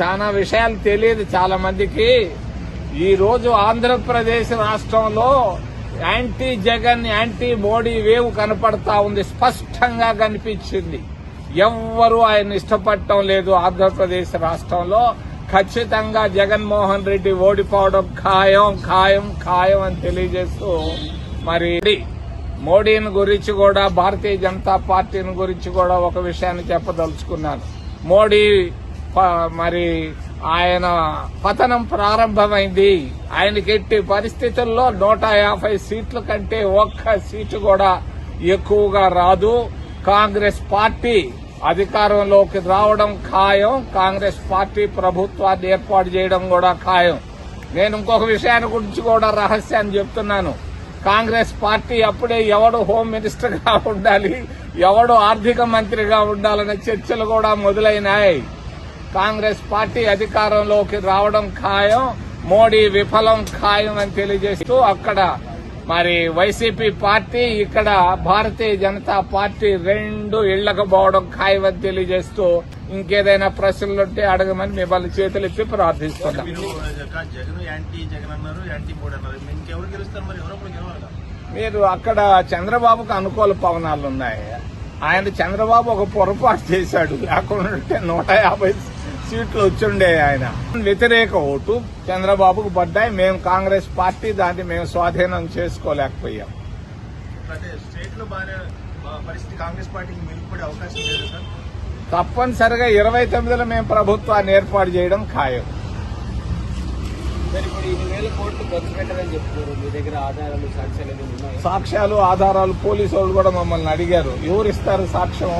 చాలా విషయాలు తెలియదు చాలా మందికి. ఈ రోజు ఆంధ్రప్రదేశ్ రాష్ట్రంలో anti Jagan anti Modi wave కనపడతా ఉంది స్పష్టంగా కనిపించింది. ఎవ్వరూ ఆయన ఇష్టపడటం లేదు ఆంధ్రప్రదేశ్ రాష్ట్రంలో. ఖచ్చితంగా జగన్మోహన్ రెడ్డి ఓడిపోవడం ఖాయం ఖాయం ఖాయం అని తెలియజేస్తూ మరి మోడీని గురించి కూడా భారతీయ జనతా పార్టీని గురించి కూడా ఒక విషయాన్ని చెప్పదలుచుకున్నాను. మోడీ మరి ఆయన పతనం ప్రారంభమైంది. ఆయనకి ఎట్టి పరిస్థితుల్లో నూట యాభై సీట్ల కంటే ఒక్క సీటు కూడా ఎక్కువగా రాదు. కాంగ్రెస్ పార్టీ అధికారంలోకి రావడం ఖాయం. కాంగ్రెస్ పార్టీ ప్రభుత్వాన్ని ఏర్పాటు చేయడం కూడా ఖాయం. నేను ఇంకొక విషయాన్ని గురించి కూడా రహస్యాన్ని చెప్తున్నాను. కాంగ్రెస్ పార్టీ అప్పుడే ఎవడు హోమ్ మినిస్టర్గా ఉండాలి ఎవడు ఆర్థిక మంత్రిగా ఉండాలనే చర్చలు కూడా మొదలైనాయి. కాంగ్రెస్ పార్టీ అధికారంలోకి రావడం ఖాయం మోడీ విఫలం ఖాయం అని తెలియజేస్తూ అక్కడ మరి వైసీపీ పార్టీ ఇక్కడ భారతీయ జనతా పార్టీ రెండు ఇళ్ళకు పోవడం ఖాయం అని తెలియజేస్తూ ఇంకేదైనా ప్రశ్నలుంటే అడగమని మిమ్మల్ని చేతులు ఎత్తి ప్రార్థిస్తున్నాం. మీరు అక్కడ చంద్రబాబుకు అనుకూల పవనాలు ఉన్నాయి ఆయన చంద్రబాబు ఒక పొరపాటు చేశాడు. లేకుండా ఉంటే నూట యాభై సీట్లు వచ్చుండే ఆయన. వ్యతిరేక ఓటు చంద్రబాబుకు పడ్డాయి. మేము కాంగ్రెస్ పార్టీ దాన్ని మేము స్వాధీనం చేసుకోలేకపోయాం. తప్పనిసరిగా ఇరవై తొమ్మిదిలో మేము ప్రభుత్వాన్ని ఏర్పాటు చేయడం ఖాయం. ఇప్పుడు ఇన్ని వేల కోట్లు ఖర్చు పెట్టారని చెప్తున్నారు. మీ దగ్గర ఆధారాలు సాక్ష్యాలు సాక్ష్యాలు ఆధారాలు పోలీసు వాళ్ళు కూడా మమ్మల్ని అడిగారు. ఎవరు ఇస్తారు సాక్ష్యం?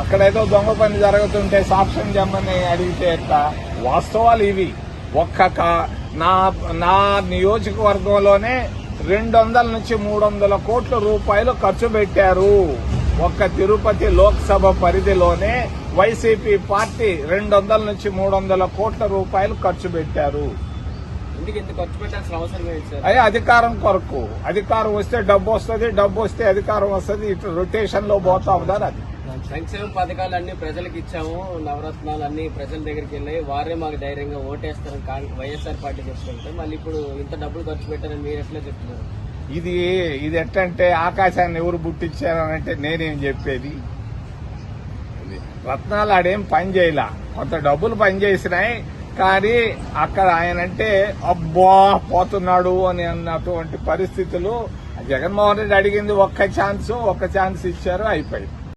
అక్కడేదో దొంగ పని జరుగుతుంటే సాక్ష్యం జమ్మని అడిగితే వాస్తవాలు ఇవి. ఒక్క నా నా నియోజకవర్గంలోనే రెండు వందల నుంచి మూడు వందల కోట్ల రూపాయలు ఖర్చు పెట్టారు. ఒక్క తిరుపతి లోక్సభ పరిధిలోనే వైసీపీ పార్టీ రెండు వందల నుంచి మూడు వందల కోట్ల రూపాయలు ఖర్చు పెట్టారు. ఇందుకు ఇంత ఖర్చు పెట్టాల్సిన అవసరం ఏంటి సార్? అదే అధికారం కొరకు. అధికారం వస్తే డబ్బు వస్తుంది డబ్బు వస్తే అధికారం వస్తుంది ఇటు రొటేషన్లో పోతా ఉన్నారు అది. సంక్షేమ పథకాలు అన్ని ప్రజలకు ఇచ్చాము నవరత్నాలు అన్ని ప్రజల దగ్గరికి వెళ్ళాయి వారే మాకు ధైర్యంగా ఓటేస్తారని కాంగ్- వైఎస్ఆర్ పార్టీ చెప్తుంటే మళ్ళీ ఇప్పుడు ఇంత డబ్బులు ఖర్చు పెట్టారని మీరు ఎట్లా చెప్తున్నారు? ఇది ఇది ఎట్టంటే ఆకాశాన్ని ఎవరు పుట్టించారనంటే నేనేం చెప్పేది? రత్నాలు ఆడేం పని చేయలా. కొంత డబ్బులు పని చేసినాయి కానీ అక్కడ ఆయన అంటే అబ్బా పోతున్నాడు అని అన్నటువంటి పరిస్థితులు జగన్మోహన్ రెడ్డి అడిగింది ఒక్క ఛాన్స్ ఒక్క ఛాన్స్ ఇచ్చారు అయిపోయింది.